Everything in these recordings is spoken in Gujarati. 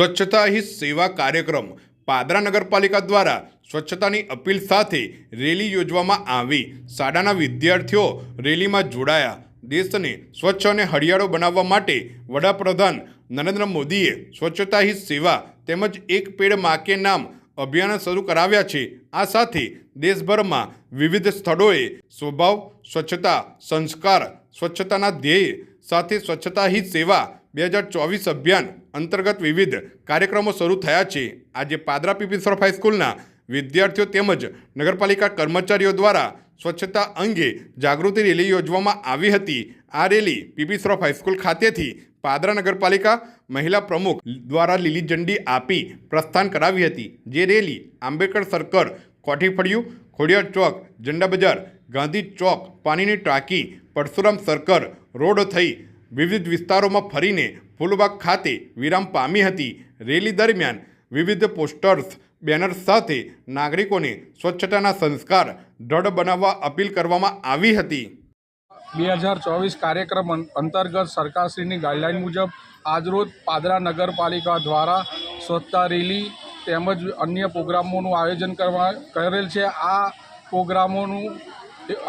સ્વચ્છતા હી સેવા કાર્યક્રમ પાદરા નગરપાલિકા દ્વારા સ્વચ્છતાની અપીલ સાથે રેલી યોજવામાં આવી. શાળાના વિદ્યાર્થીઓ રેલીમાં જોડાયા. દેશને સ્વચ્છ અને હરિયાળો બનાવવા માટે વડાપ્રધાન નરેન્દ્ર મોદીએ સ્વચ્છતા હી સેવા તેમજ એક પેડ માકે નામ અભિયાન શરૂ કરાવ્યા છે. આ સાથે દેશભરમાં વિવિધ સ્થળોએ સ્વભાવ, સ્વચ્છતા, સંસ્કાર સ્વચ્છતાના ધ્યેય સાથે સ્વચ્છતા હી સેવા બે હજાર ચોવીસ અભિયાન અંતર્ગત વિવિધ કાર્યક્રમો શરૂ થયા છે. આજે પાદરા પીપી હાઈસ્કૂલના વિદ્યાર્થીઓ તેમજ નગરપાલિકા કર્મચારીઓ દ્વારા સ્વચ્છતા અંગે જાગૃતિ રેલી યોજવામાં આવી હતી. આ રેલી પીપી સરોફ હાઈસ્કૂલ ખાતેથી પાદરા નગરપાલિકા મહિલા પ્રમુખ દ્વારા લીલી ઝંડી આપી પ્રસ્થાન કરાવી હતી. જે રેલી આંબેડકર સર્કલ કોઠી ફળિયું ખોડિયાર ચોક, ઝંડા બજાર, ગાંધી ચોક, પાણીની ટાંકી, પરશુરામ સર્કલ રોડ થઈ વિવિધ વિસ્તારોમાં ફરીને ફૂલબાગ ખાતે વિરામ પામી હતી. રેલી દરમિયાન વિવિધ પોસ્ટર્સ, બેનર સાથે નાગરિકોને સ્વચ્છતાના સંસ્કાર દ્રઢ બનાવવા અપીલ કરવામાં આવી હતી. બે હજાર ચોવીસ કાર્યક્રમ અંતર્ગત સરકારશ્રીની ગાઈડલાઇન મુજબ આજરોજ પાદરા નગરપાલિકા દ્વારા સ્વચ્છતા રેલી તેમજ અન્ય પ્રોગ્રામોનું આયોજન કરવા કરેલ છે. આ પ્રોગ્રામોનું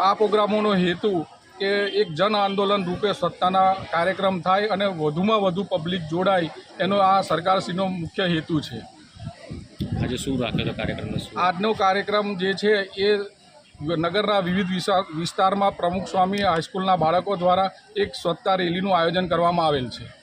આ પ્રોગ્રામોનો હેતુ કે એક જન આંદોલન રૂપે સત્તાના કાર્યક્રમ થાય અને વધુમાં વધુ પબ્લિક જોડાય એનો આ સરકારશ્રીનો મુખ્ય હેતુ છે. આજે શું રાખ્યો કાર્યક્રમ આજનો કાર્યક્રમ જે છે એ નગરના વિવિધ વિસા- વિસ્તારમાં પ્રમુખ સ્વામી હાઈસ્કૂલના બાળકો દ્વારા એક સ્વચ્છતા રેલીનું આયોજન કરવામાં આવેલ છે.